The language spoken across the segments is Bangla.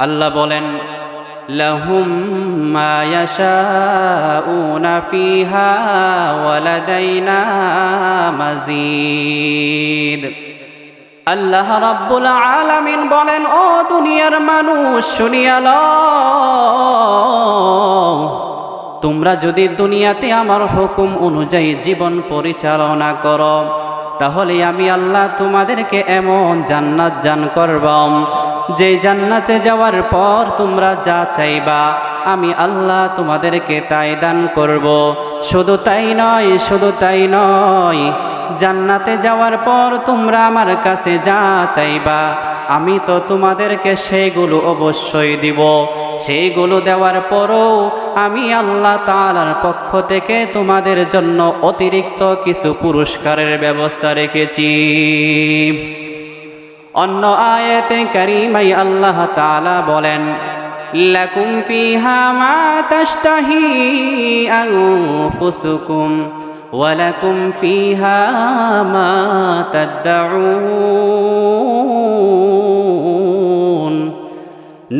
আল্লাহ বলেন, লাহুম মা ইয়াশাউনা ফিহা ওয়ালাদাইনা মাজিদ। আল্লাহ রাব্বুল আলামিন বলেন, ও দুনিয়ার মানুষ, শুনিয়া তোমরা যদি দুনিয়াতে আমার হুকুম অনুযায়ী জীবন পরিচালনা করো, তাহলে আমি আল্লাহ তোমাদেরকে এমন জান্নাত জান করবাম যে জান্নাতে যাওয়ার পর তোমরা যা চাইবা, আমি আল্লাহ তোমাদেরকে তাই দান করব। শুধু তাই নয়, শুধু তাই নয়, জান্নাতে যাওয়ার পর তোমরা আমার কাছে যা চাইবা, আমি তো তোমাদেরকে সেইগুলো অবশ্যই দিব। সেইগুলো দেওয়ার পরও আমি আল্লাহ তাআলার পক্ষ থেকে তোমাদের জন্য অতিরিক্ত কিছু পুরস্কারের ব্যবস্থা রেখেছি। অন্য আয়াতে কারিমাই আল্লাহ তাআলা বলেন, লাকুম ফিহা মা তাশতাহি আনফুসুকুম ওয়ালাকুম ফিহা মা তাদউন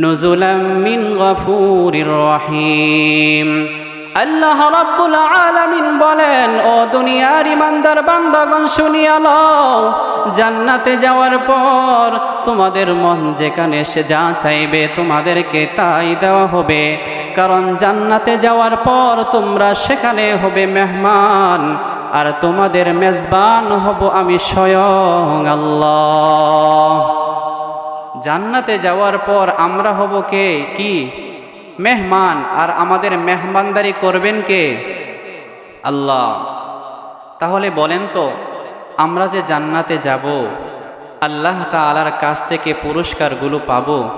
নুজুলাম মিন গফুরির রহিম। আল্লাহ রাব্বুল আলামিন বলেন, ও দুনিয়ার ইমানদার বান্দাগণ, শুনিয়া লও, জান্নাতে যাওয়ার পর তোমাদের মন যেখানে সে যা চাইবে তোমাদেরকে তাই দেওয়া হবে। কারণ জান্নাতে যাওয়ার পর তোমরা সেখানে হবে মেহমান, আর তোমাদের মেজবান হব আমি স্বয়ং আল্লাহ। জান্নাতে যাওয়ার পর আমরা হব কে? কি? মেহমান, আর আমাদের মেহমানদারি করবেন কে? আল্লাহ। তাহলে বলেন তো, আমরা যে জান্নাতে যাব, আল্লাহ তালার কাছ থেকে পুরস্কারগুলো পাব,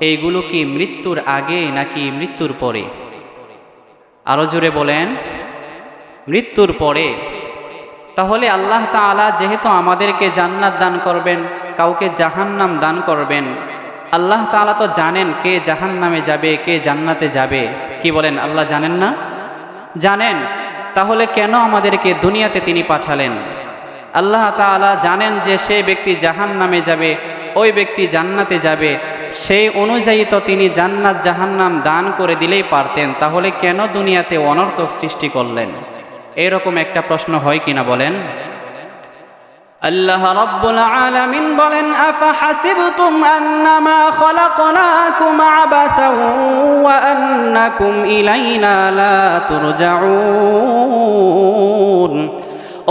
এইগুলো কি মৃত্যুর আগে নাকি মৃত্যুর পরে? আরও জোরে বলেন, মৃত্যুর পরে। তাহলে আল্লাহ তাআলা যেহেতু আমাদেরকে জান্নাত দান করবেন, কাউকে জাহান্নাম দান করবেন আল্লাহ তাআলা তো জানেন কে জাহান নামে যাবে, কে জান্নাতে যাবে। কি বলেন, আল্লাহ জানেন না? জানেন। তাহলে কেন আমাদেরকে দুনিয়াতে তিনি পাঠালেন? আল্লাহ তাআলা জানেন যে সে ব্যক্তি জাহান নামে যাবে, ওই ব্যক্তি জান্নাতে যাবে। সেই অনুযায়ী তো তিনি জান্নাত, জাহান্নাম দান করে দিলেই পারতেন। তাহলে কেন দুনিয়াতে অনর্থক সৃষ্টি করলেন? এরকম একটা প্রশ্ন হয় কিনা বলেন? আল্লাহ রাব্বুল আলামিন বলেন আফা হাসিবতুম আন্নামা খলাকনাকুম আবাসা ওয়া আন্নাকুম ইলাইনা লা তুরজাউন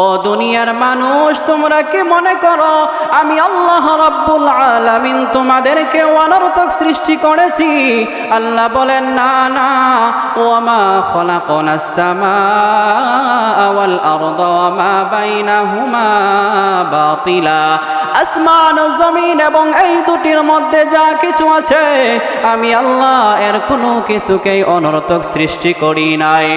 ও দুনিয়ার মানুষ, তোমরা কি মনে করো, আমি আল্লাহ রাব্বুল আলামিন তোমাদেরকে অনর্থক সৃষ্টি করেছি? আল্লাহ বলেন, না না, ওয়ামা খলাকনাস সামাআ ওয়াল আরদা ওয়ামা বাইনাহুমা বাতিলা। আসমান ও জমিন এবং এই দুটির মধ্যে যা কিছু আছে, আমি আল্লাহ এর কোনো কিছুকেই অনর্থক সৃষ্টি করি নাই।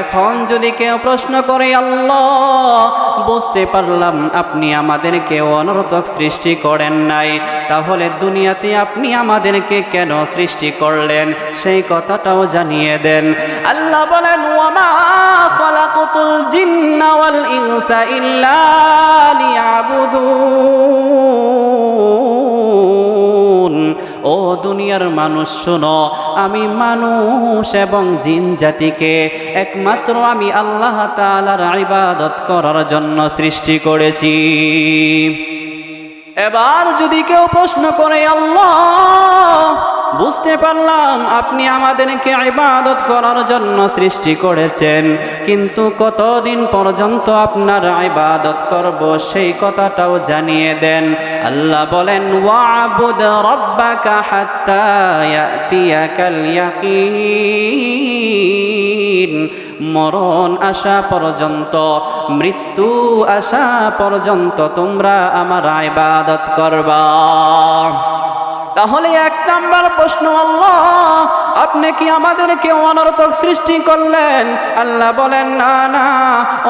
এখন যদি কেউ প্রশ্ন করে, আল্লাহ বুঝতে পারলাম আপনি আমাদেরকে অনর্থক সৃষ্টি করেন নাই। তাহলে দুনিয়াতে আপনি আমাদেরকে কেন সৃষ্টি করলেন? সেই কথাটাও জানিয়ে দেন। আল্লাহ বলেন, ওয়ামা ইনসা ইল্লা লিয়াবুদুন। ও দুনিয়ার মানুষ, শোনো, আমি মানুষ এবং জিন জাতিকে একমাত্র আমি আল্লাহ তালার ইবাদত করার জন্য সৃষ্টি করেছি। এবার যদি কেউ প্রশ্ন করে, আল্লাহ, বুঝতে পারলাম আপনি আমাদেরকে ইবাদত করার জন্য সৃষ্টি করেছেন, কিন্তু কতদিন পর্যন্ত আপনার ইবাদত করব সেই কথাটাও জানিয়ে দেন। আল্লাহ বলেন মরণ আসা পর্যন্ত, মৃত্যু আসা পর্যন্ত তোমরা আমার ইবাদত করবা। তাহলে এক নাম্বার প্রশ্ন, আল্লাহ, আপনি কি আমাদেরকে অনর্থক সৃষ্টি করলেন? আল্লাহ বলেন, না না,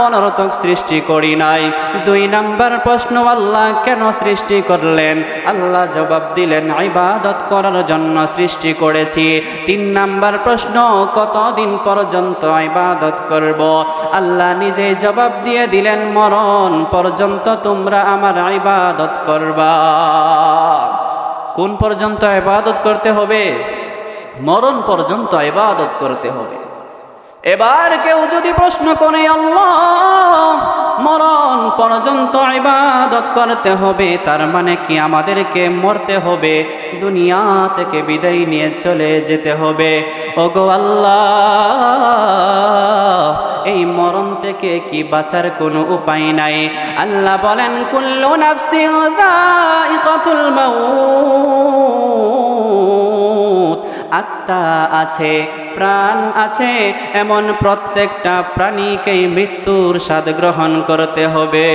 অনর্থক সৃষ্টি করি নাই। দুই নাম্বার প্রশ্ন, আল্লাহ কেন সৃষ্টি করলেন? আল্লাহ জবাব দিলেন, ইবাদত করার জন্য সৃষ্টি করেছি। তিন নাম্বার প্রশ্ন, কতদিন পর্যন্ত ইবাদত করব? আল্লাহ নিজেই জবাব দিয়ে দিলেন, মরণ পর্যন্ত তোমরা আমার ইবাদত করবা। কোন পর্যন্ত এবাদত করতে হবে? মরণ পর্যন্ত ইবাদত করতে হবে। এবার কেউ যদি প্রশ্ন করে, আল্লাহ, মরণ পর্যন্ত ইবাদত করতে হবে, তার মানে কি আমাদেরকে মরতে হবে? দুনিয়া থেকে বিদায় নিয়ে চলে যেতে হবে। ওগো আল্লাহ, এই মরণ থেকে কি বাঁচার কোনো উপায় নাই। আল্লাহ বলেন, কুল্লু নাফসি যায়িকাতুল মাউত। আত্মা আছে প্রাণ আছে এমন প্রত্যেকটা প্রাণীকেই মৃত্যুর স্বাদ গ্রহণ করতে হবে।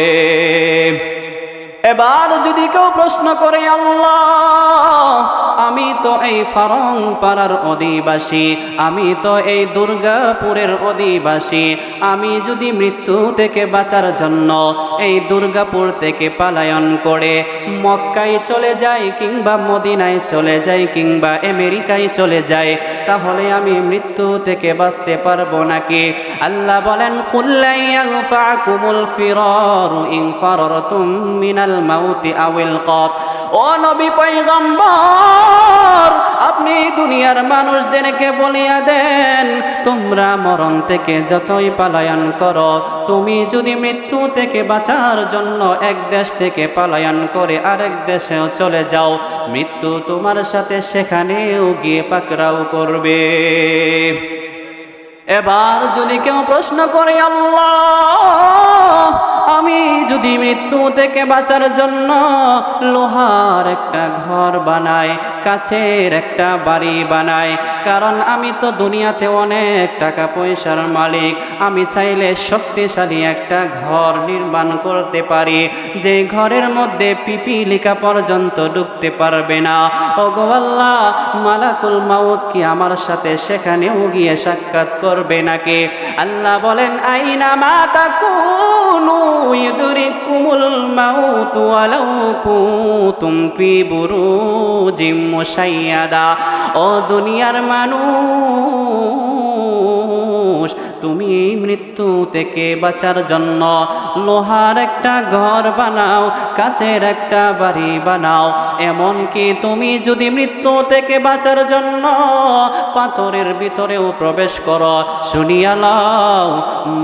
এবার যদি কেউ প্রশ্ন করে, আল্লাহ, আমি তো এই ফারং পাড়ার অধিবাসী, আমি তো এই দুর্গাপুরের অধিবাসী, আমি যদি মৃত্যু থেকে বাঁচার জন্য এই দুর্গাপুর থেকে পালায়ন করে মক্কায় চলে যাই কিংবা মদিনায় চলে যাই কিংবা আমেরিকায় চলে যাই, তাহলে আমি মৃত্যু থেকে বাঁচতে পারব নাকি? আল্লাহ বলেন কুল্লাইয়া ফিরর ইন ফাররতুম মিনাল মাউতি আউল কত ও নবী পয়গম্বর, আপনি দুনিয়ার মানুষদেরকে বলিয়া দেন, তোমরা মরণ থেকে যতই পালায়ন করো, তুমি যদি মৃত্যু থেকে বাঁচার জন্য এক দেশ থেকে পালায়ন করে আরেক দেশেও চলে যাও, মৃত্যু তোমার সাথে সেখানেও গিয়ে পাকরাও করবে। এবার যদি কেউ প্রশ্ন করে, আল্লাহ আমি যদি মৃত্যু থেকে বাঁচার জন্য লোহার একটা ঘর বানাই কাছের একটা বাড়ি বানাই কারণ আমি তো দুনিয়াতে অনেক টাকা পয়সার মালিক। আমি চাইলে শক্তিশালী একটা ঘর নির্মাণ করতে পারি। যে ঘরের মধ্যে পিপিলিকা পর্যন্ত ঢুকতে পারবে না। আল্লাহ, মালাকুল মাউত কি আমার সাথে সেখানেও গিয়ে সাক্ষাৎ করবে নাকি? আল্লাহ বলেন, আইনা মাতা কুনু মানুষ তুমি মৃত্যু থেকে বাঁচার জন্য লোহার একটা ঘর বানাও, কাচের একটা বাড়ি বানাও। এমনকি তুমি যদি মৃত্যু থেকে বাঁচার জন্য পাথরের ভিতরেও প্রবেশ করো, শুনিয়া লও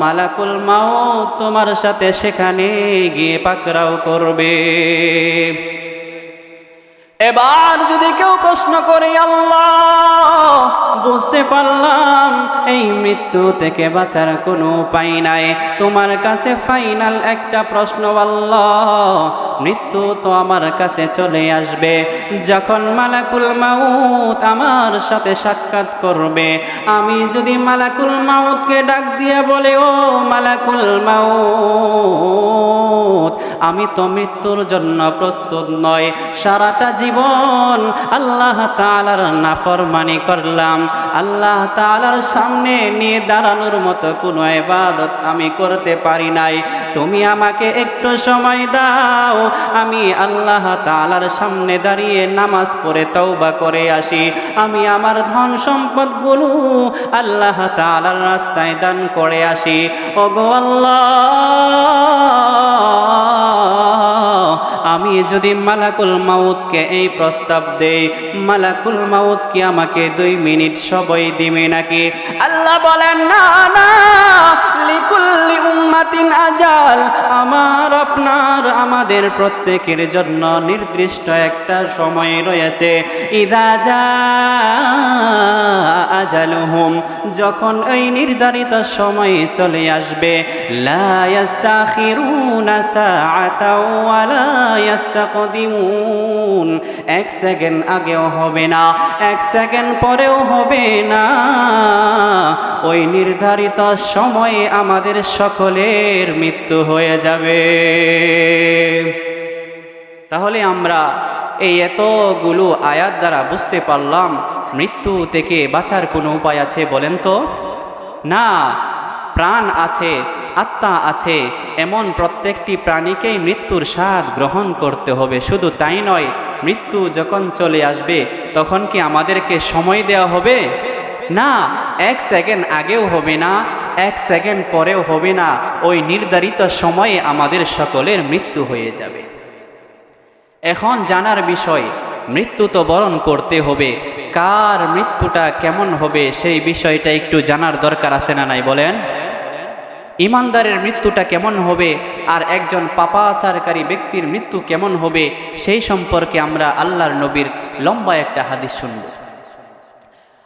মালাকুল মাও তোমার সাথে সেখানে গিয়ে পাকরাও করবে। এবার যদি কেউ প্রশ্ন করে, আল্লাহ, বুঝতে পারলাম এই মৃত্যু থেকে বাঁচার কোনো উপায় নাই। তোমার কাছে ফাইনাল একটা প্রশ্ন, আল্লাহ, মৃত্যু তো আমার কাছে চলে আসবে। যখন মালাকুল মাউত আমার সাথে সাক্ষাৎ করবে, আমি যদি মালাকুল মাউতকে ডাক দিয়ে বলে, ও মালাকুল মাউত আমি তো মৃত্যুর জন্য প্রস্তুত নয় সারাটা জীবন আল্লাহ তালার নাফরমানি করলাম। আল্লাহ তালার সামনে নিয়ে দাঁড়ানোর মতো কোনো এবাদত আমি করতে পারি নাই। তুমি আমাকে একটু সময় দাও। আমি আল্লাহ তালার সামনে দাঁড়িয়ে নামাজ পড়ে তৌবা করে আসি। আমি আমার ধন সম্পদগুলো আল্লাহ তালার রাস্তায় দান করে আসি। ওগো আল্লাহ! আমি যদি মালাকুল মাউতকে এই প্রস্তাব দেই, মালাকুল মাউত কি আমাকে দুই মিনিট সবই দিবে নাকি? আল্লাহ বলেন, না না লিকুল্লি উম্মাতিন আজাল। আমার, আপনার, আমাদের প্রত্যেকের জন্য নির্দিষ্ট একটা সময় রয়েছে। ইদা যা আজালুহুম, যখন এই নির্ধারিত সময় চলে আসবে। লা ইয়াস্তাখিরুনা সাআতাও ওয়া লা ইয়াস্তাকদিমুন। এক সেকেন্ড আগেও হবে না, এক সেকেন্ড পরেও হবে না। ওই নির্ধারিত সময়ে আমাদের সকলের মৃত্যু হয়ে যাবে। তাহলে আমরা এই এতগুলো আয়াত দ্বারা বুঝতে পারলাম, মৃত্যু থেকে বাঁচার কোনো উপায় আছে বলেন তো? না, প্রাণ আছে, আত্মা আছে, এমন প্রত্যেকটি প্রাণীকেই মৃত্যুর স্বাদ গ্রহণ করতে হবে। শুধু তাই নয়, মৃত্যু যখন চলে আসবে, তখন কি আমাদেরকে সময় দেওয়া হবে? না, এক সেকেন্ড আগেও হবে না, এক সেকেন্ড পরেও হবে না, ওই নির্ধারিত সময়ে আমাদের সকলের মৃত্যু হয়ে যাবে। এখন জানার বিষয়, মৃত্যু তো বরণ করতে হবে, কার মৃত্যুটা কেমন হবে সেই বিষয়টা একটু জানার দরকার আছে না নাই বলেন? ইমানদারের মৃত্যুটা কেমন হবে আর একজন পাপাচারকারী ব্যক্তির মৃত্যু কেমন হবে সেই সম্পর্কে আমরা আল্লাহর নবীর লম্বা একটা হাদিস শুনব।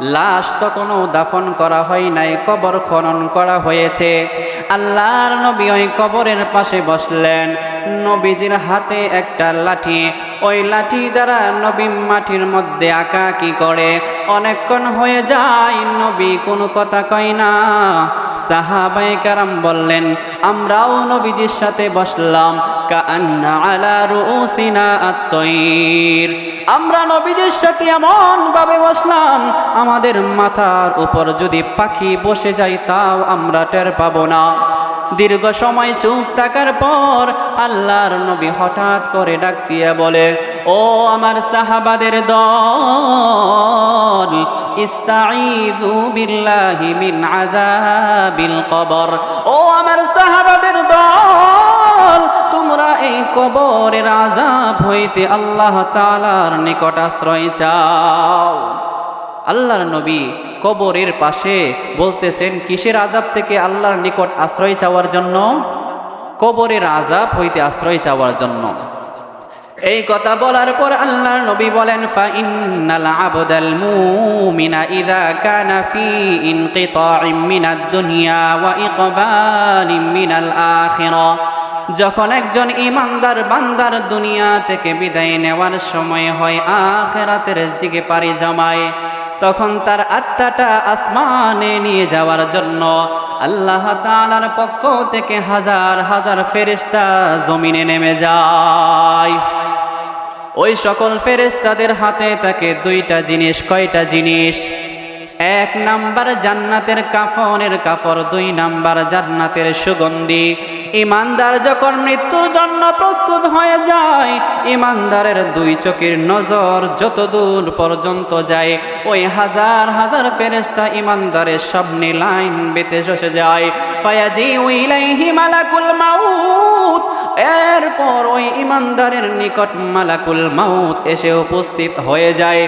লাশ তখনও দাফন করা হয় নাই, কবর খনন করা হয়েছে। আল্লাহর নবী ওই কবরের পাশে বসলেন। নবীজির হাতে একটা লাঠি, ওই লাঠি দ্বারা নবী মাটির মধ্যে আঁকা কি করে। অনেকক্ষণ হয়ে যায়, নবী কোনো কথা কয় না। সাহাবাই কারাম বললেন, আমরাও নবীজির সাথে বসলাম। কান্না আলা রুসিনা আত্মীর আমরা নবীদের সাথে এমন ভাবে বসলাম, আমাদের মাথার উপর যদি পাখি বসে যায় তাও আমরা টের পাবো না। দীর্ঘ সময় চুপ থাকার পর আল্লাহর নবী হঠাৎ করে ডাক দিয়ে বলে, ও আমার সাহাবাদের দল ইস্তাঈদু বিল্লাহি মিন আযাবিল কবর। ও আমার সাহাবাদের দল এই কবরের আযাব হইতে আল্লাহ তাআলার নিকট আশ্রয় চাও। আল্লাহর নবী কবরের পাশে বলতেছেন, কিসের আজাব থেকে আল্লাহর নিকট আশ্রয় চাওয়ার জন্য? কবরের আজাব হইতে আশ্রয় চাওয়ার জন্য। এই কথা বলার পর আল্লাহর নবী বলেন ফা আবদাল মিনাদ দুনিয়া ওয়া যখন একজন ইমানদার বান্দার দুনিয়া থেকে বিদায় নেওয়ার সময় হয় আখেরাতের দিকে পারি জমায়, তখন তার আত্মাটা আসমানে নিয়ে যাওয়ার জন্য আল্লাহ তাআলার পক্ষ থেকে হাজার হাজার ফেরেশতা জমিনে নেমে যায়। ওই সকল ফেরেশতাদের হাতে থাকে দুইটা জিনিস, কয়টা জিনিস? এক নাম্বার জান্নাতের কাফনের কাপড়, দুই নাম্বার জান্নাতের সুগন্ধি। ইমানদার যখন মৃত্যুর জন্য প্রস্তুত হয়ে যায়, ইমানদারের দুই চোখের নজর যত দূর পর্যন্ত যায়, ওই হাজার হাজার ফেরেস্তা ইমানদারের সামনে লাইন বেতে বসে যায়। ফায়াজি উইলাইহি মালাকুল মাউত এরপর ওই ইমানদারের নিকট মালাকুল মাউত এসে উপস্থিত হয়ে যায়।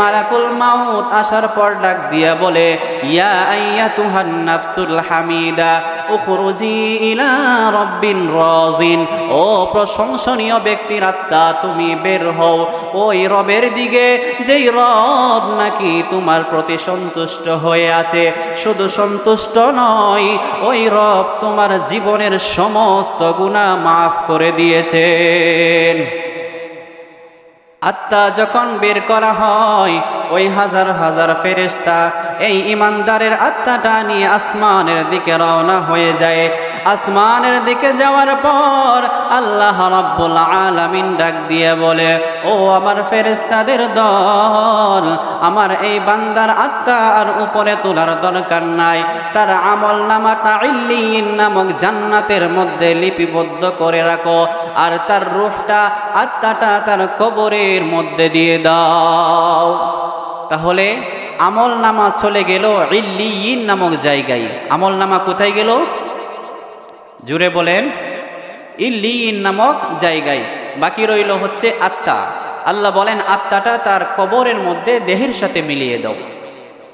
মালাকুল মাউত আসার পর ডাক দিয়া বলে, ইয়া আইয়াতুহান নাফসুল হামিদা, উখরুজি ইলা রব্বিন রাজিন। ও প্রশংসনীয় ব্যক্তির আত্মা, তুমি বের হও। ওই রবের দিকে, যেই রব নাকি তোমার প্রতি সন্তুষ্ট হয়ে আছে। শুধু সন্তুষ্ট নয়, ওই রব তোমার জীবনের সমস্ত গুণা মাফ করে দিয়েছেন। আত্মা যখন বের করা হয়, ওই হাজার হাজার ফেরেস্তা এই ইমানদারের আত্মাটা নিয়ে আসমানের দিকে রওনা হয়ে যায়। আসমানের দিকে যাওয়ার পর আল্লাহ রাব্বুল আলামিন ডাক দিয়ে বলে, ও আমার ফেরেস্তাদের দল, আমার এই বান্দার আত্মা আর উপরে তোলার দরকার নাই। তার আমল নামাটা ইল্লিয়িন নামক জান্নাতের মধ্যে লিপিবদ্ধ করে রাখো। আর তার রূহটা, আত্মাটা তার কবরের মধ্যে দিয়ে দাও। তাহলে আমল নামা চলে গেল ইল্লিয়িন নামক জায়গায়। আমল নামা কোথায় গেল? জুড়ে বলেন, ইল্লিয়িন নামক জায়গায়। বাকি রইল হচ্ছে আত্মা। আল্লাহ বলেন, আত্মাটা তার কবরের মধ্যে দেহের সাথে মিলিয়ে দাও।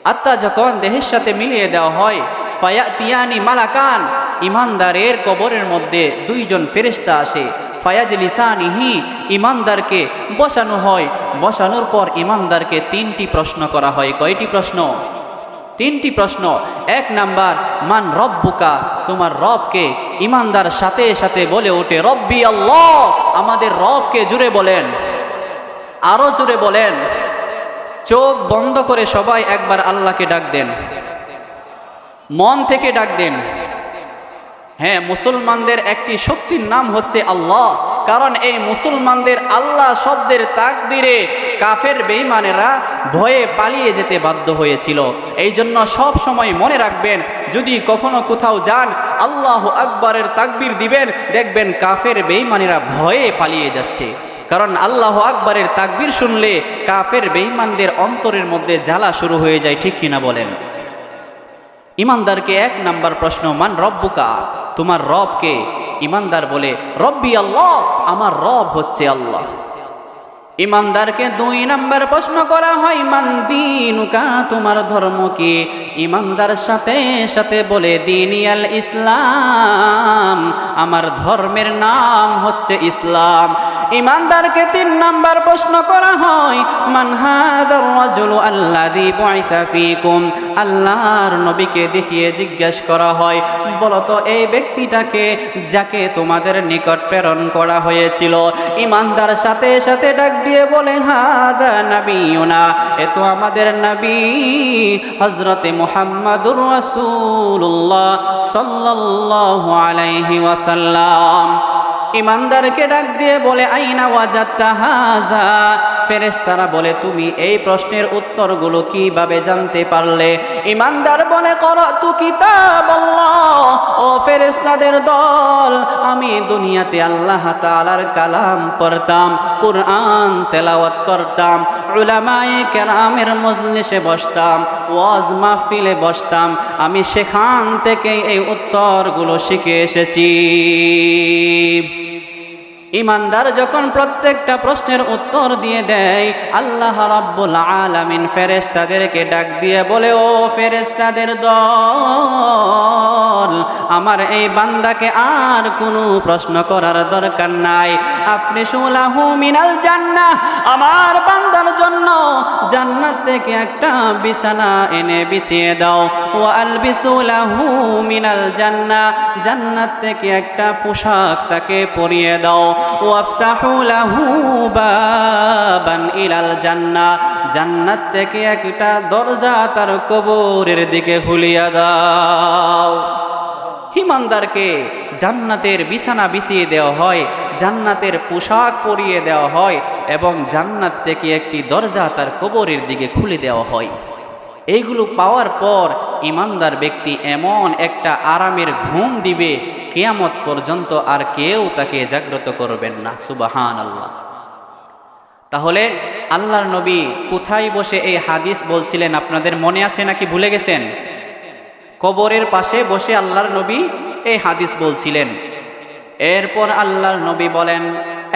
আত্মা যখন দেহের সাথে মিলিয়ে দেওয়া হয় পায়া তিয়ানি মালাকান, ইমানদারের কবরের মধ্যে দুইজন ফেরেশতা আসে। ফায়াজ লিসানিহি, ইমানদারকে বসানো হয়। বসানোর পর ইমানদারকে তিনটি প্রশ্ন করা হয়। কয়টি প্রশ্ন? তিনটি প্রশ্ন। এক নাম্বার, মান রব্বুকা, তোমার রবকে ইমানদার সাথে সাথে বলে ওঠে, রব্বি আল্লাহ, আমাদের রবকে জুড়ে বলেন, আরও জুড়ে বলেন। চোখ বন্ধ করে সবাই একবার আল্লাহকে ডাক দেন। মন থেকে ডাক দেন। হ্যাঁ মুসলমানদের একটি শক্তির নাম হচ্ছে আল্লাহ। কারণ এই মুসলমানদের আল্লাহ শব্দের তাকদিরে কাফের বেঈমানেরা ভয়ে পালিয়ে যেতে বাধ্য হয়েছিল। এই জন্য সব সময় মনে রাখবেন, যদি কখনো কোথাও যান, আল্লাহ আকবরের তাকবির দিবেন, দেখবেন কাফের বেঈমানেরা ভয়ে পালিয়ে যাচ্ছে। কারণ আল্লাহ আকবরের তাকবির শুনলে কাফের বেঈমানদের অন্তরের মধ্যে জ্বালা শুরু হয়ে যায়, ঠিক কিনা বলেন? ইমানদারকে এক নাম্বার প্রশ্ন, মান রব্বুকা? তোমার রবকে ইমানদার বলে রব্বি আল্লাহ আমার রব হচ্ছে আল্লাহ। ইমানদারকে দুই নাম্বার প্রশ্ন করা হয় ইমান দিনুকা, তোমার ধর্ম কি? ইমানদার সাথে সাথে বলে, দিনিয়াল ইসলাম, আমার ধর্মের নাম হচ্ছে ইসলাম। ইমানদারকে তিন নাম্বার প্রশ্ন করা হয়, মান হাদার রাজুলু আল্লাযী বুইসা ফীকুম? আল্লাহর নবীকে দেখিয়ে জিজ্ঞেস করা হয় বলতো এই ব্যক্তিটাকে যাকে তোমাদের নিকট প্রেরণ করা হয়েছিল? ইমানদার সাথে সাথে ডাক দিয়ে বলে, হাদা নবীনা এ তো আমাদের নবী হজরতে মোহাম্মদুর রাসূলুল্লাহ সাল্লাল্লাহু আলাইহি ওয়াসাল্লাম। ইমানদারকে ডাক দিয়ে বলে, আইনা ওয়াজাত্তা হাজা ফেরেশতারা বলে, তুমি এই প্রশ্নের উত্তরগুলো কীভাবে জানতে পারলে? ইমানদার বলে, কর তু কিতাব ও ফেরেশতাদের দল, আমি দুনিয়াতে আল্লাহ তাআলার কালাম পড়তাম, কুরআন তেলাওয়াত করতাম, উলামায়ে কেরামের মজলিসে বসতাম, ওয়াজ মাহফিলে বসতাম। আমি সেখান থেকে এই উত্তরগুলো শিখে এসেছি। ইমানদার যখন প্রত্যেকটা প্রশ্নের উত্তর দিয়ে দেয়, আল্লাহ রাব্বুল আলামিন ফেরেশতাদেরকে ডাক দিয়ে বলে, ও ফেরেশতাদের দল, আমার এই বান্দাকে আর কোনো প্রশ্ন করার দরকার নাই। আপনি সুলাহু মিনাল জান্নাহ, আমার বান্দার জন্য জান্নাত থেকে একটা বিছানা এনে বিছিয়ে দাও। ও আলবিসুলাহু মিনাল জান্নাহ, জান্নাত থেকে একটা পোশাক তাকে পরিয়ে দাও। ওয়াফতাহু লাহু বাবান ইলাল জান্নাহ, জান্নাত থেকে একটা দরজা তার কবরের দিকে খুলিয়া দাও। হিমানদারকে জান্নাতের বিছানা বিছিয়ে দেওয়া হয়, জান্নাতের পোশাক পরিয়ে দেওয়া হয় এবং জান্নাত থেকে একটি দরজা তার কবরের দিকে খুলে দেওয়া হয়। এইগুলো পাওয়ার পর ইমানদার ব্যক্তি এমন একটা আরামের ঘুম দিবে কেয়ামত পর্যন্ত আর কেউ তাকে জাগ্রত করবেন না সুবাহান আল্লাহ তাহলে আল্লাহর নবী কোথায় বসে এই হাদিস বলছিলেন? আপনাদের মনে আছে নাকি ভুলে গেছেন? কবরের পাশে বসে আল্লাহর নবী এই হাদিস বলছিলেন। এরপর আল্লাহর নবী বলেন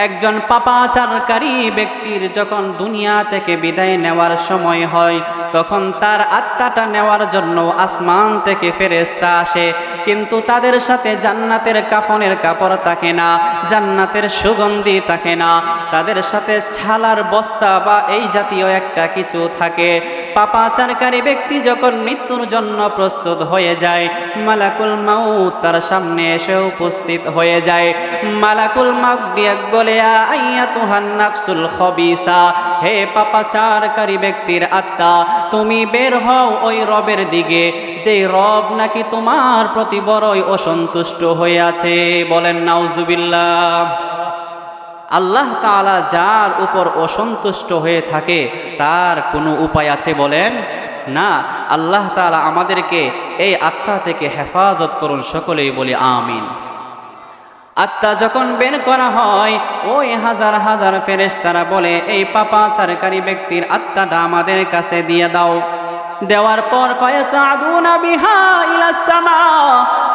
একজন পাপাচারকারী ব্যক্তির যখন দুনিয়া থেকে বিদায় নেওয়ার সময় হয়, তখন তার আত্মাটা নেওয়ার জন্য আসমান থেকে ফেরেস্তা আসে। কিন্তু তাদের সাথে জান্নাতের কাফনের কাপড় থাকে না, জান্নাতের সুগন্ধি থাকে না। তাদের সাথে ছালার বস্তা বা এই জাতীয় একটা কিছু থাকে। পাপাচারকারী ব্যক্তি যখন মৃত্যুর জন্য প্রস্তুত হয়ে যায়, মালাকুল মাউত তার সামনে এসে উপস্থিত হয়ে যায়। মালাকুল দিয়ে বলে আইয়া তুহান নাফসুল খবিসা, হে পাপাচারকারী ব্যক্তির আত্মা, তুমি বের হও ওই রবের দিকে। যে রব নাকি তোমার প্রতি বড়ই অসন্তুষ্ট হয়ে আছে। বলেন, নাউজুবিল্লাহ। আল্লাহ তালা যার উপর অসন্তুষ্ট হয়ে থাকে, তার কোনো উপায় আছে বলেন? না, আল্লাহ তালা আমাদেরকে এই আত্মা থেকে হেফাজত করুন, সকলেই বলি আমিন। আত্মা যখন বের করা হয়, ওই হাজার হাজার ফেরেশতারা বলে, এই পাপা পাপাচারকারী ব্যক্তির আত্মাটা আমাদের কাছে দিয়ে দাও। দেওয়ার পর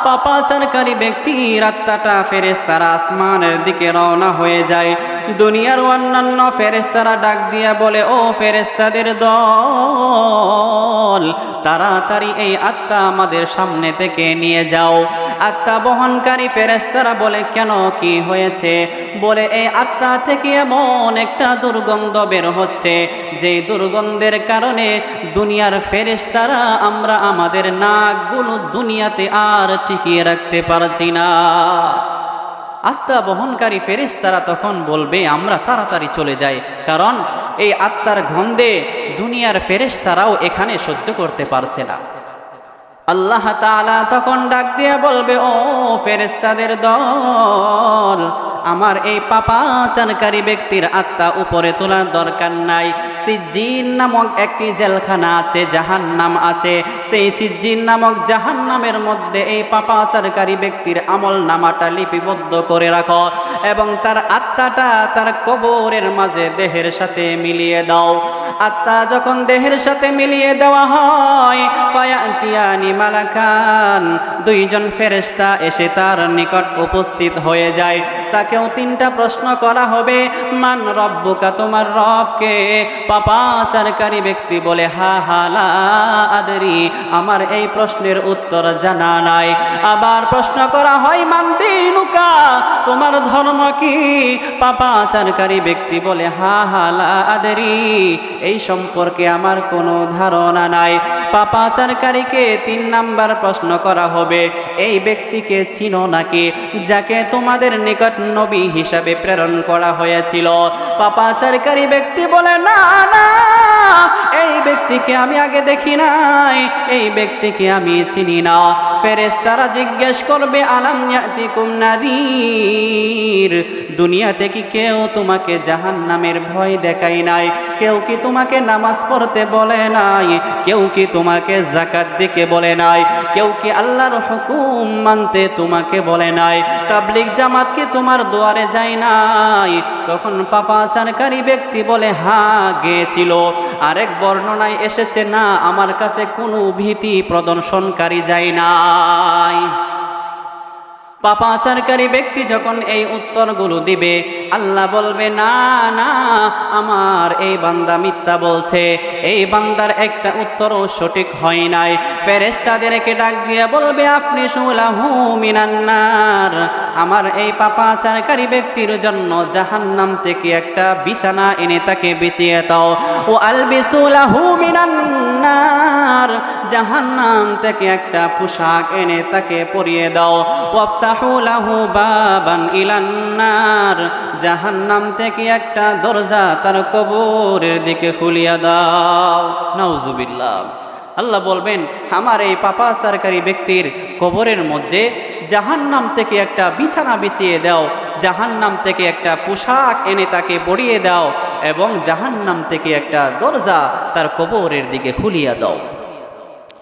পাপাচারকারী ব্যক্তির আত্মাটা ফেরেশতারা আসমানের দিকে রওনা হয়ে যায়। দুনিয়ার অন্যান্য ফেরেশতারা ডাক দিয়া বলে, ও ফেরেস্তাদের দল তাড়াতাড়ি এই আত্মা আমাদের সামনে থেকে নিয়ে যাও। আত্মা বহনকারী ফেরেশতারা বলে, কেন? কি হয়েছে? বলে, এই আত্মা থেকে এমন একটা দুর্গন্ধ বের হচ্ছে, যে দুর্গন্ধের কারণে দুনিয়ার ফেরেশতারা, আমরা আমাদের নাকগুলো দুনিয়াতে আর টিকিয়ে রাখতে পারছি না। আত্মা বহনকারী ফেরেস তারা তখন বলবে, আমরা তাড়াতাড়ি চলে যাই। কারণ এই আত্মার গন্ধে দুনিয়ার ফেরেস তারাও এখানে সহ্য করতে পারছে না। আল্লাহ তাআলা তখন ডাক দিয়ে বলবে, ও ফেরেশতাদের দল, আমার এই পাপাচারকারী ব্যক্তির আত্মা উপরে তোলার দরকার নাই। সিজ্জিন নামক একটি জেলখানা আছে জাহান নাম আছে। সেই সিজ্জিন নামক জাহান নামের মধ্যে এই পাপাচারকারী ব্যক্তির আমল নামাটা লিপিবদ্ধ করে রাখো এবং তার আত্মাটা তার কবরের মাঝে দেহের সাথে মিলিয়ে দাও। আত্মা যখন দেহের সাথে মিলিয়ে দেওয়া হয় পায়াতিয়ানি মালাকান দুইজন ফেরেশতা এসে তার নিকট উপস্থিত হয়ে যায়। তাকেও তিনটা প্রশ্ন করা হবে, মান রব্বুকা, তোমার রবকে? পাপাচারকারী ব্যক্তি বলে, হা হালা আদরি। আমার এই প্রশ্নের উত্তর জানা নাই। আবার প্রশ্ন করা হয়, মান দিনুকা, তোমার ধর্ম কি? পাপাচারকারী ব্যক্তি বলে, হা হালা আদরি, এই সম্পর্কে আমার কোনো ধারণা নাই। পাপাচারকারীকে তিন নাম্বার প্রশ্ন করা হবে এই ব্যক্তিকে চিনো নাকি? যাকে তোমাদের নিকট নবী হিসাবে প্রেরণ করা হয়েছিল। পাপাচারকারী ব্যক্তি বলে, না না, এই ব্যক্তিকে আমি আগে দেখি নাই। এই ব্যক্তিকে আমি চিনি না। ফেরেশতারা জিজ্ঞেস করবে, আলাম ইয়াতিকুম নারীর দুনিয়াতে কি কেউ তোমাকে জাহান নামের ভয় দেখাই নাই? কেউ কি তোমাকে নামাজ পড়তে বলে নাই? কেউ কি তোমাকে জাকাত দিকে বলে নাই? কেউ কি আল্লাহর হুকুম মানতে তোমাকে বলে নাই? তাবলিক জামাত কি তোমার দুয়ারে যায় নাই? তখন পাপা পাপাচারকারী ব্যক্তি বলে, হা গেছিল আরেক বর্ণনায় এসেছে, না, আমার কাছে কোনো ভীতি প্রদর্শনকারী যায় নাই পাপাচারকারী ব্যক্তি যখন এই উত্তরগুলো দিবে, আল্লাহ বলবে, না না, আমার এই বান্দা মিথ্যা বলছে। এই বান্দার একটা উত্তরও সঠিক হয় নাই। ফেরেশতাদেরকে ডাক দিয়ে বলবে, আপনি সুলাহু মিনান্নার। আমার এই পাপা পাপাচারকারী ব্যক্তির জন্য জাহান্নাম থেকে একটা বিছানা এনে তাকে বিছিয়ে দাও। ও আলবিসুলাহু মিনান্নার। জাহান্নাম থেকে একটা পোশাক এনে তাকে পরিয়ে দাও। ওয়াফতাহু লাহু বাবান ইলান্নার জাহান্নাম থেকে একটা দরজা তার কবরের দিকে খুলিয়া দাও। নাউজুবিল্লাহ। আল্লাহ বলবেন, আমার এই পাপাচারকারী ব্যক্তির কবরের মধ্যে জাহান্নাম থেকে একটা বিছানা বিছিয়ে দাও। জাহান্নাম থেকে একটা পোশাক এনে তাকে পরিয়ে দাও এবং জাহান্নাম থেকে একটা দরজা তার কবরের দিকে খুলিয়া দাও।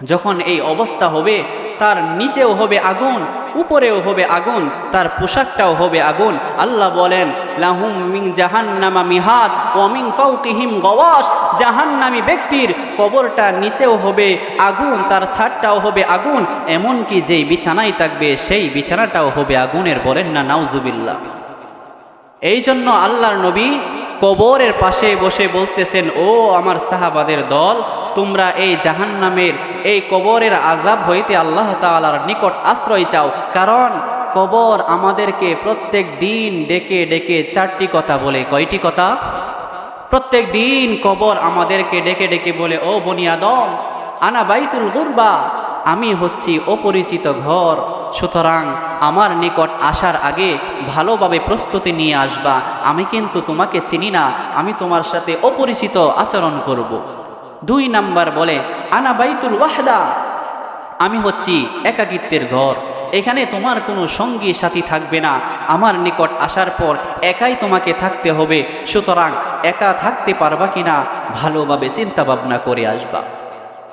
যখন এই অবস্থা হবে, তার নিচেও হবে আগুন, উপরেও হবে আগুন, তার পোশাকটাও হবে আগুন। আল্লাহ বলেন, লাহুম মিং জাহান্নামা মিহাদ ওমিং ফাউকিহিম গওয়াস জাহান্নামি ব্যক্তির কবরটা নিচেও হবে আগুন, তার ছাদটাও হবে আগুন। এমনকি যেই বিছানায় থাকবে, সেই বিছানাটাও হবে আগুনের বলেন না, নাউজুবিল্লাহ। এই জন্য আল্লাহর নবী কবরের পাশে বসে বলতেছেন, ও আমার সাহাবাদের দল, তোমরা এই জাহান্নামের, এই কবরের আজাব হইতে আল্লাহ তাআলার নিকট আশ্রয় চাও। কারণ কবর আমাদেরকে প্রত্যেক দিন ডেকে ডেকে চারটি কথা বলে। কয়টি কথা? প্রত্যেক দিন কবর আমাদেরকে ডেকে ডেকে বলে, ও বনিয়াদম আনা বাইতুল গুরবা আমি হচ্ছি অপরিচিত ঘর, সুতরাং আমার নিকট আসার আগে ভালোভাবে প্রস্তুতি নিয়ে আসবা। আমি কিন্তু তোমাকে চিনি না, আমি তোমার সাথে অপরিচিত আচরণ করব। দুই নাম্বার বলে, আনা বাইতুল ওয়াহদা। আমি হচ্ছি একাকিত্বের ঘর। এখানে তোমার কোনো সঙ্গী সাথী থাকবে না। আমার নিকট আসার পর একাই তোমাকে থাকতে হবে, সুতরাং একা থাকতে পারবা কিনা ভালোভাবে চিন্তা ভাবনা করে আসবা।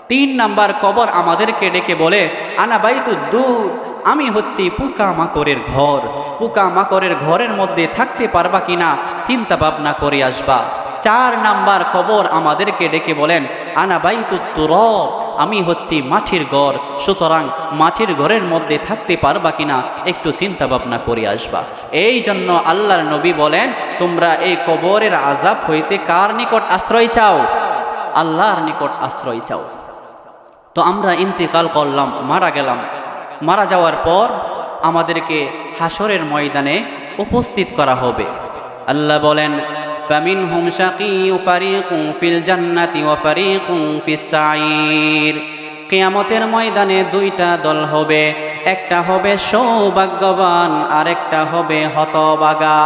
তিন নাম্বার কবর আমাদেরকে ডেকে বলে, আনা বাইতু দূর, আমি হচ্ছি পুকা মাকড়ের ঘর। পুকা মাকড়ের ঘরের মধ্যে থাকতে পারবা কিনা চিন্তা ভাবনা করে আসবা। চার নাম্বার কবর আমাদেরকে ডেকে বলেন, আনা বাইতু তুরব, আমি হচ্ছি মাটির ঘর। সুতরাং মাটির ঘরের মধ্যে থাকতে পারবা কিনা একটু চিন্তা ভাবনা করে আসবা। এই জন্য আল্লাহর নবী বলেন, তোমরা এই কবরের আজাব হইতে কার নিকট আশ্রয় চাও? আল্লাহর নিকট আশ্রয় চাও। তো আমরা ইন্তেকাল করলাম, মারা গেলাম। মারা যাওয়ার পর আমাদেরকে হাসরের ময়দানে উপস্থিত করা হবে। আল্লাহ বলেন ফামিন হুম ফিল জান্নাতি ওয়া কেয়ামতের ময়দানে দুইটা দল হবে, একটা হবে সৌভাগ্যবান আর একটা হবে হতবাগা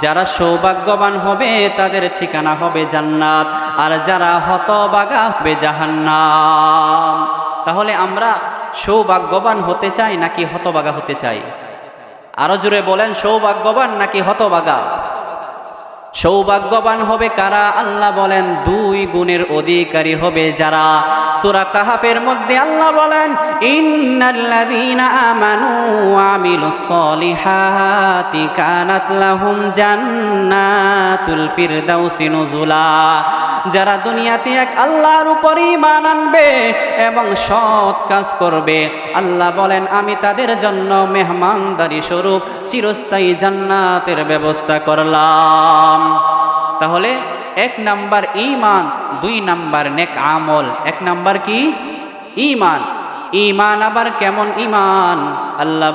যারা সৌভাগ্যবান হবে, তাদের ঠিকানা হবে জান্নাত। আর যারা হতবাগা হবে জাহান্নাম। তাহলে আমরা সৌভাগ্যবান হতে চাই নাকি হতবাগা হতে চাই? আরও জুড়ে বলেন, সৌভাগ্যবান নাকি হতবাগা? সৌভাগ্যবান হবে কারা? আল্লাহ বলেন, দুই গুণের অধিকারী হবে যারা। সুরা কাহাফের মধ্যে আল্লাহ বলেন যারা দুনিয়াতে এক আল্লাহর উপর ঈমান আনবে এবং সৎ কাজ করবে। আল্লাহ বলেন, আমি তাদের জন্য মেহমানদারি স্বরূপ চিরস্থায়ী জান্নাতের ব্যবস্থা করলাম। তাহলে এক নাম্বার ইমান দুই নাম্বার নেক আমল। এক নাম্বার কি? ইমান ইমান আবার কেমন ইমান আল্লাহ